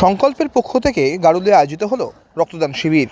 সংকল্পের পক্ষ থেকে গারুলে আয়োজিত হলো রক্তদান শিবির।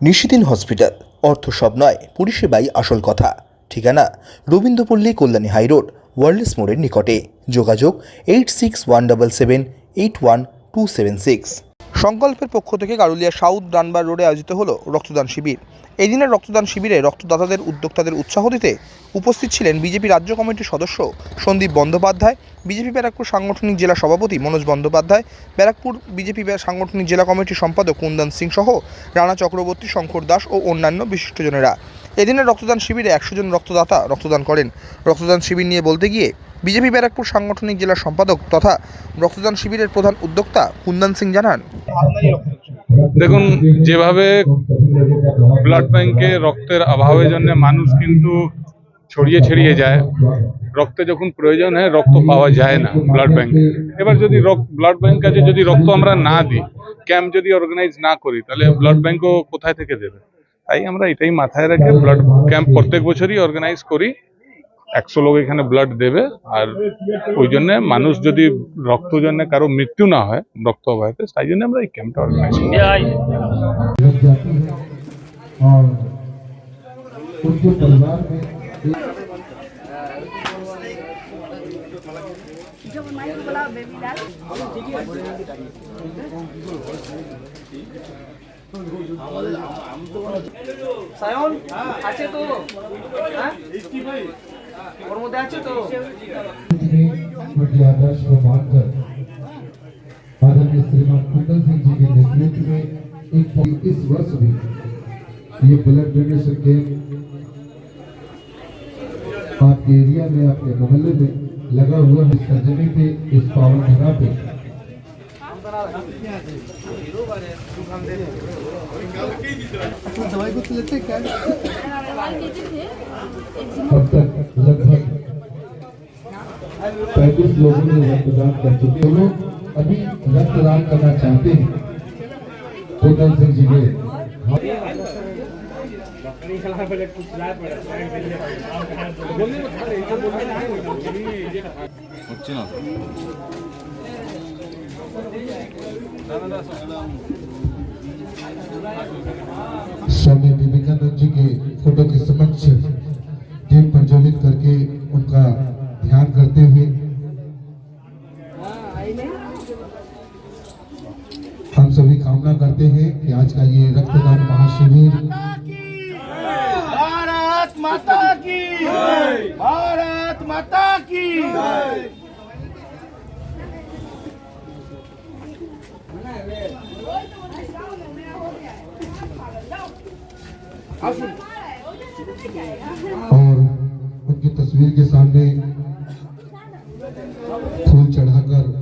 নিশিদিন হসপিটাল, অর্থ সব নয়, পরিষেবাই আসল কথা। ঠিকানা, রবীন্দ্রপল্লী কল্যাণী হাইরোড ওয়ার্ল্ডস মোড়ের নিকটে। যোগাযোগ, eight six one double seven, eight one two seven six. সংকল্পের পক্ষ থেকে গারুলিয়া সাউথ ডানবার রোডে আয়োজিত হলো রক্তদান শিবির। এই দিনের রক্তদান শিবিরে রক্তদাতাদের, উদ্যোক্তাদের উৎসাহ দিতে উপস্থিত ছিলেন বিজেপি রাজ্য কমিটির সদস্য সন্দীপ বন্দ্যোপাধ্যায়, বিজেপি ব্যারাকপুর সাংগঠনিক জেলা সভাপতি মনোজ বন্দ্যোপাধ্যায়, ব্যারাকপুর বিজেপি সাংগঠনিক জেলা কমিটির সম্পাদক কুন্দন সিং সহ রানা চক্রবর্তী, শঙ্কর দাস ও অন্যান্য বিশিষ্টজনেরা। এদিনের রক্তদান শিবিরে একশো জন রক্তদাতা রক্তদান করেন। রক্তদান শিবির নিয়ে বলতে গিয়ে বিজেপি ব্যারাকপুর সাংগঠনিক জেলা সম্পাদক তথা রক্তদান শিবিরের প্রধান উদ্যোক্তা কুন্দন সিং জানান। দেখুন, যেভাবে ব্লাড ব্যাংকে রক্তের অভাবের জন্য মানুষ কিন্তু ছড়িয়ে ছড়িয়ে যায়, রক্তে যখন প্রয়োজন হয় রক্ত পাওয়া যায় না ব্লাড ব্যাংকে। এবার যদি ব্লাড ব্যাংক কাছে যদি রক্ত আমরা না দিই, ক্যাম্প যদি অর্গানাইজ না করি, তাহলে ব্লাড ব্যাংকও কোথায় থেকে দেবে? তাই আমরা এটাই মাথায় রেখে ব্লাড ক্যাম্প প্রত্যেক বছরই অর্গানাইজ করি। একশো লোক এখানে ব্লাড দেবে আর ওই জন্য মানুষ যদি রক্ত জন্য কারও মৃত্যু না হয় রক্ত অভাবে তাই জন্য আমরা এই ক্যাম্পটা অর্গানাইজ করি সায়ন আছে তো হ্যাঁ ওর মধ্যে আছে তো उनके आदर्श को मानकर आदरणीय श्रीमान कुंदन सिंह जी के नेतृत्व में एक इस वर्ष भी ये ब्लड डोनेशन कैंप आपके एरिया में आपके मोहल्ले में लगा हुआ है सर्जरी पे इस पावन धरा पे अब तक लगभग पैंतीस लोगों ने रक्तदान कर चुके हैं। लोग अभी रक्तदान करना चाहते हैं। कुंदन सिंह जी के स्वामी विवेकानंद जी के फ़ोटो के समक्ष हम सभी कामना करते हैं कि आज का ये रक्तदान महाशिविर भारत माता की भारत माता की और उनकी तस्वीर के सामने फूल चढ़ाकर